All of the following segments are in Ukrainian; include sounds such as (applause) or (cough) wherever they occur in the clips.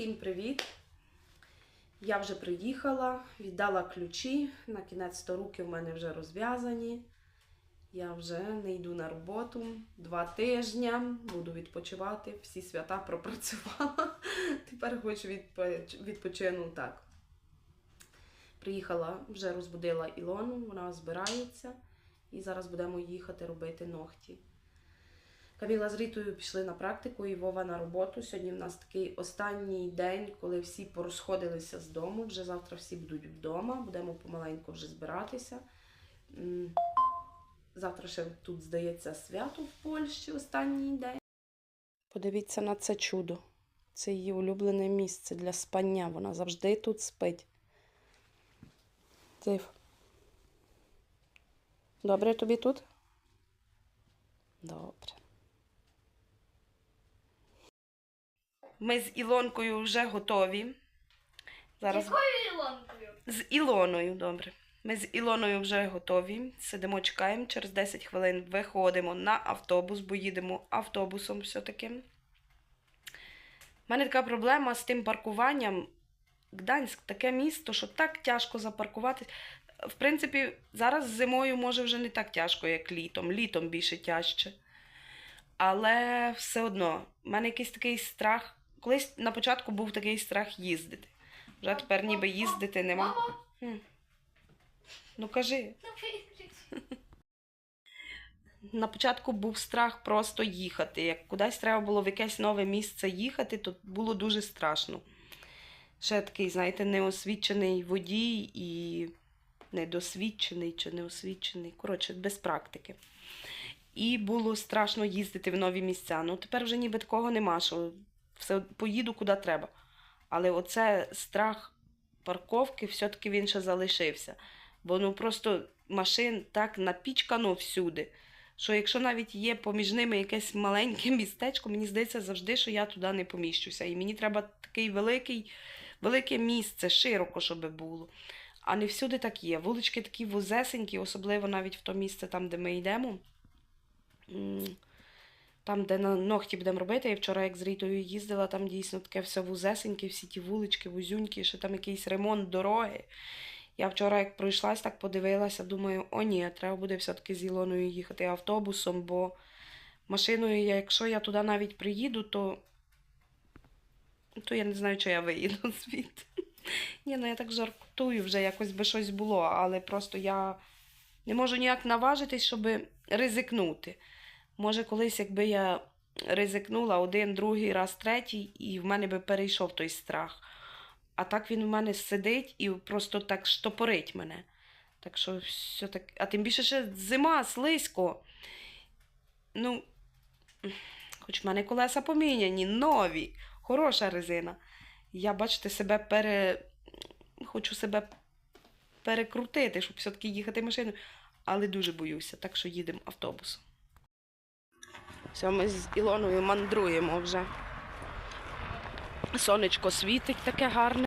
Всім привіт! Я вже приїхала, віддала ключі. На кінець то руки в мене вже розв'язані. Я вже не йду на роботу два тижні, буду відпочивати. Всі свята пропрацювала. (laughs) Тепер хочу відпо- відпочину так. Приїхала, вже розбудила Ілону, вона збирається. І зараз будемо їхати робити ногті. Каміла з Рітою пішли на практику і Вова на роботу. Сьогодні в нас такий останній день, коли всі порозходилися з дому. Вже завтра всі будуть вдома, будемо помаленьку вже збиратися. Завтра ще тут, здається, свято в Польщі останній день. Подивіться на це чудо. Це її улюблене місце для спання. Вона завжди тут спить. Зив. Добре тобі тут? Добре. Ми з Ілонкою вже готові. Зараз Якою ілонкою? з Ілоною, добре. Ми з Ілоною вже готові. Сидимо, чекаємо. Через 10 хвилин виходимо на автобус, бо їдемо автобусом все-таки. У мене така проблема з тим паркуванням. Гданськ таке місто, що так тяжко запаркуватись. В принципі, зараз зимою може вже не так тяжко, як літом. Літом більше тяжче. Але все одно, в мене якийсь такий страх. Колись на початку був такий страх їздити. Вже тепер ніби їздити нема. Хм. Ну кажи, ну на початку був страх просто їхати. Як кудись треба було в якесь нове місце їхати, то було дуже страшно. Ще такий, знаєте, неосвічений водій і недосвідчений чи неосвічений. Коротше, без практики. І було страшно їздити в нові місця. Ну тепер вже ніби такого нема, що все поїду куди треба. Але оце страх парковки, все-таки він ще залишився. Бо ну просто машин так напічкано всюди, що якщо навіть є поміж ними якесь маленьке (laughs) містечко, мені здається завжди, що я туди не поміщуся. І мені треба такий великий, велике місце, широко, щоб було. А не всюди так є. Вулички такі вузесенькі, особливо навіть в то місце, там, де ми йдемо. Там, де на ногті будемо робити, я вчора як з Рітою їздила, там дійсно таке все вузесеньке, всі ті вулички, вузюнькі, ще там якийсь ремонт дороги. Я вчора, як пройшлась, так подивилася, думаю, о ні, треба буде все-таки з Ілоною їхати автобусом, бо машиною, якщо я туди навіть приїду, то, то я не знаю, чи я виїду (laughs) звідти. Ні, ну я так жартую, вже якось би щось було, але просто я не можу ніяк наважитись, щоб ризикнути. Може, колись, якби я ризикнула один, другий раз, третій, і в мене би перейшов той страх. А так він в мене сидить і просто так штопорить мене. Так що все так. А тим більше ще зима, слизько. Ну, хоч в мене колеса поміняні, нові, хороша резина. Я, бачите, себе пере... хочу себе перекрутити, щоб все-таки їхати машиною, але дуже боюся, так що їдемо автобусом. Все, ми з Ілоною мандруємо вже. Сонечко світить таке гарне.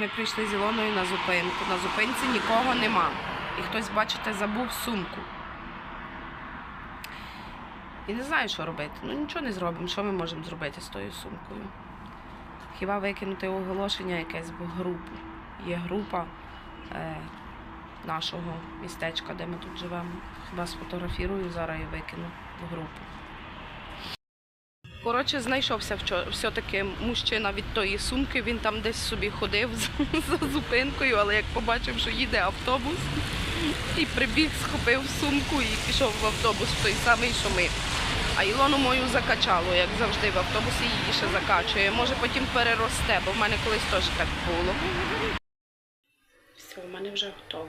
Ми прийшли з Ілоною на зупинку. На зупинці нікого нема. І хтось, бачите, забув сумку. І не знаю, що робити. Ну нічого не зробимо. Що ми можемо зробити з тою сумкою? Хіба викинути оголошення якесь в групу. Є група е, нашого містечка, де ми тут живемо. Хіба сфотографірую зараз і викину в групу. Коротше, знайшовся все-таки мужчина від тої сумки. Він там десь собі ходив (laughs) за, зупинкою, але як побачив, що їде автобус, і прибіг, схопив сумку і пішов в автобус в той самий, що ми. А Ілону мою закачало, як завжди, в автобусі її ще закачує. Може потім переросте, бо в мене колись теж так було. Все, в мене вже готово.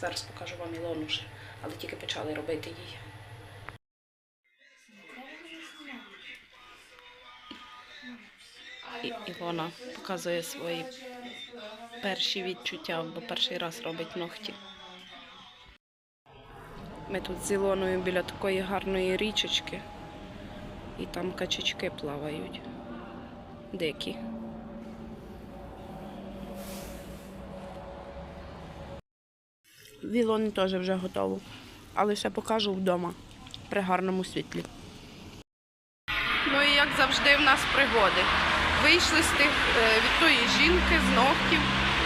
Зараз покажу вам Ілону ще, але тільки почали робити її. І Ілона показує свої перші відчуття, бо перший раз робить ногті. Ми тут з Ілоною біля такої гарної річечки, і там качечки плавають. Дикі. В Ілоні теж вже готово, але ще покажу вдома при гарному світлі. Ну і як завжди в нас пригоди. Вийшли з тих, е, від тої жінки з ногтів,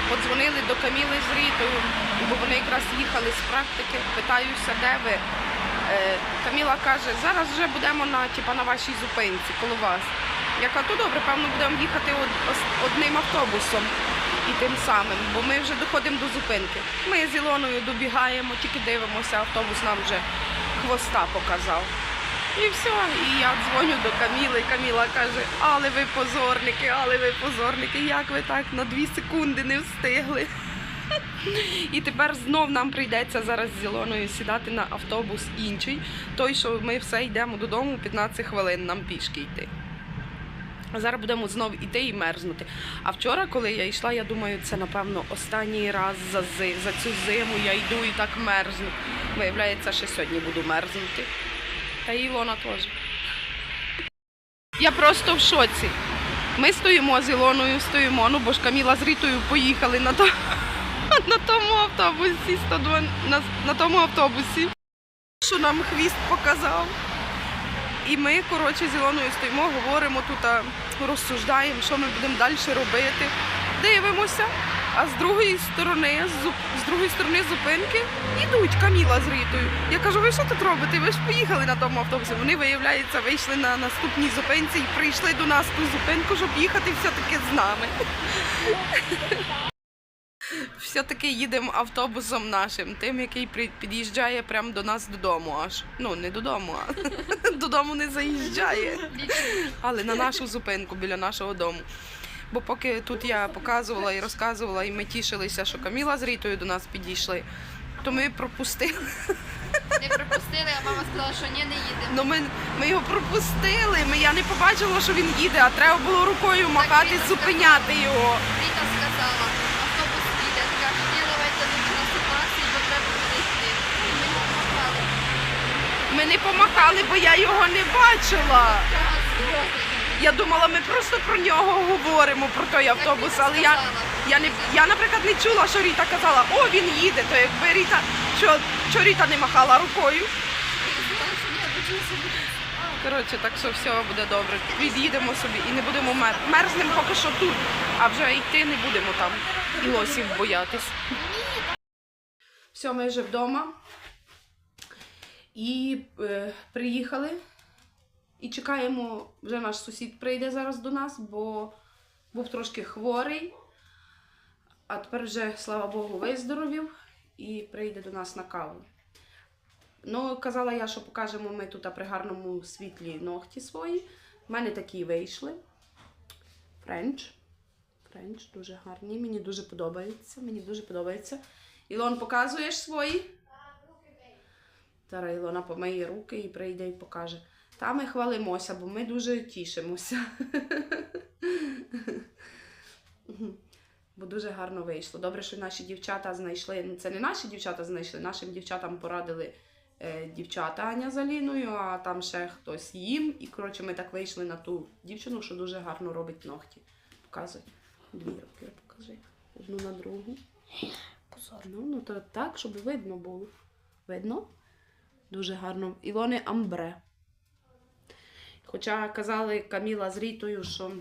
подзвонили до Каміли з Рітою, бо вони якраз їхали з практики. Питаюся, де ви. Е, Каміла каже, зараз вже будемо на, типа, на вашій зупинці коло вас. Я кажу, то добре, певно, будемо їхати одним автобусом і тим самим, бо ми вже доходимо до зупинки. Ми з Ілоною добігаємо, тільки дивимося, автобус нам вже хвоста показав. І все, і я дзвоню до Каміли. Каміла каже, але ви позорники, але ви позорники, як ви так на дві секунди не встигли. І тепер знов нам прийдеться зараз з Ілоною сідати на автобус інший. Той, що ми все йдемо додому, 15 хвилин нам пішки йти. Зараз будемо знов іти і мерзнути. А вчора, коли я йшла, я думаю, це напевно останній раз за, за цю зиму я йду і так мерзну. Виявляється, що сьогодні буду мерзнути. Та Ілона теж. Я просто в шоці. Ми стоїмо з Ілоною, стоїмо, ну бо ж Каміла з Рітою поїхали на, то, (laughs) на тому автобусі, 102, на, на тому автобусі, що нам хвіст показав. І ми, коротше, з Ілоною стоїмо, говоримо тут, розсуждаємо, що ми будемо далі робити. Дивимося. А з другої сторони, з, з другої сторони зупинки йдуть Каміла з Рітою. Я кажу, ви що тут робите? Ви ж поїхали на тому автобусі. Вони, виявляється, вийшли на наступній зупинці і прийшли до нас ту зупинку, щоб їхати все-таки з нами. (laughs) Все-таки їдемо автобусом нашим, тим, який під'їжджає прямо до нас додому аж. Ну, не додому, а (laughs) додому не заїжджає. Але на нашу зупинку біля нашого дому. Бо поки тут я показувала і розказувала, і ми тішилися, що Каміла з Рітою до нас підійшли, то ми пропустили. Не пропустили, а мама сказала, що ні, не їдемо. Ну ми, ми його пропустили. Ми, я не побачила, що він їде, а треба було рукою махати, Ріта зупиняти його. Ріта сказала, автобус їде. Ні, давайте ну, на ситуації, бо треба буде йти. І ми не помагали. Ми не помахали, бо я його не бачила. Серйозно? Я думала, ми просто про нього говоримо, про той автобус, але я, я, не, я, наприклад, не чула, що Ріта казала, о, він їде, то якби Ріта, що, що Ріта не махала рукою. Коротше, так що все буде добре. Від'їдемо собі і не будемо мер. Мерзнемо поки що тут, а вже йти не будемо там і лосів боятись. Все, ми вже вдома. І е, приїхали. І чекаємо, вже наш сусід прийде зараз до нас, бо був трошки хворий. А тепер вже, слава Богу, виздоровів і прийде до нас на каву. Ну, казала я, що покажемо ми тут при гарному світлі ногті свої. У мене такі вийшли. Френч. Френч дуже гарні. Мені дуже подобається. Мені дуже подобається. Ілон, показуєш свої? Зараз Ілона помиє руки і прийде і покаже. Та ми хвалимося, бо ми дуже тішимося. Бо дуже гарно вийшло. Добре, що наші дівчата знайшли. Ну, це не наші дівчата знайшли, нашим дівчатам порадили е, дівчата Аня з Аліною, а там ще хтось їм. І коротше, ми так вийшли на ту дівчину, що дуже гарно робить ногті. Показуй. Дві руки покажи. Одну на другу. Ну, ну то так, щоб видно було. Видно? Дуже гарно. Ілони Амбре. Хоча казали Каміла з Рітою, що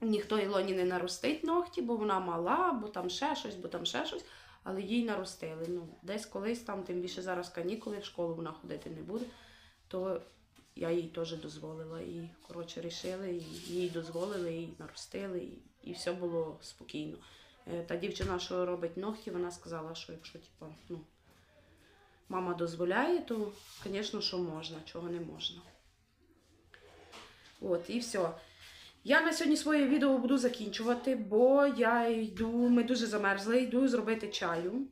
ніхто Ілоні не наростить ногті, бо вона мала, бо там ще щось, бо там ще щось. Але їй наростили. Ну, десь колись там, тим більше зараз канікули, в школу вона ходити не буде, то я їй теж дозволила. І, коротше, рішили, і їй дозволили, і наростили, і, і все було спокійно. Е, Та дівчина, що робить ногті, вона сказала, що якщо типу, ну, мама дозволяє, то, звісно, що можна, чого не можна. От, і все. Я на сьогодні своє відео буду закінчувати, бо я йду, ми дуже замерзли, йду зробити чаю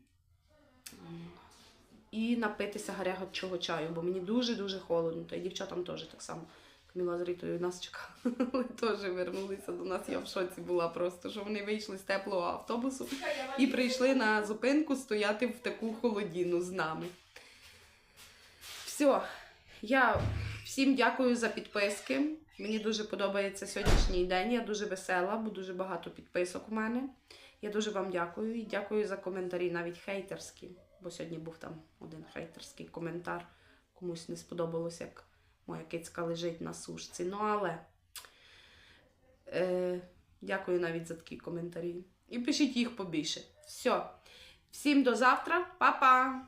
і напитися гарячого чаю, бо мені дуже-дуже холодно. Та й дівчатам теж так само. Каміла з Рітою нас чекали, (laughs) теж вернулися до нас. Я в шоці була просто, що вони вийшли з теплого автобусу і прийшли на зупинку стояти в таку холодіну з нами. Все, я всім дякую за підписки. Мені дуже подобається сьогоднішній день. Я дуже весела, бо дуже багато підписок у мене. Я дуже вам дякую і дякую за коментарі, навіть хейтерські. Бо сьогодні був там один хейтерський коментар. Комусь не сподобалось, як Моя кицька лежить на сушці. Ну, але е, дякую навіть за такі коментарі. І пишіть їх побільше. Все. Всім до завтра. Па-па!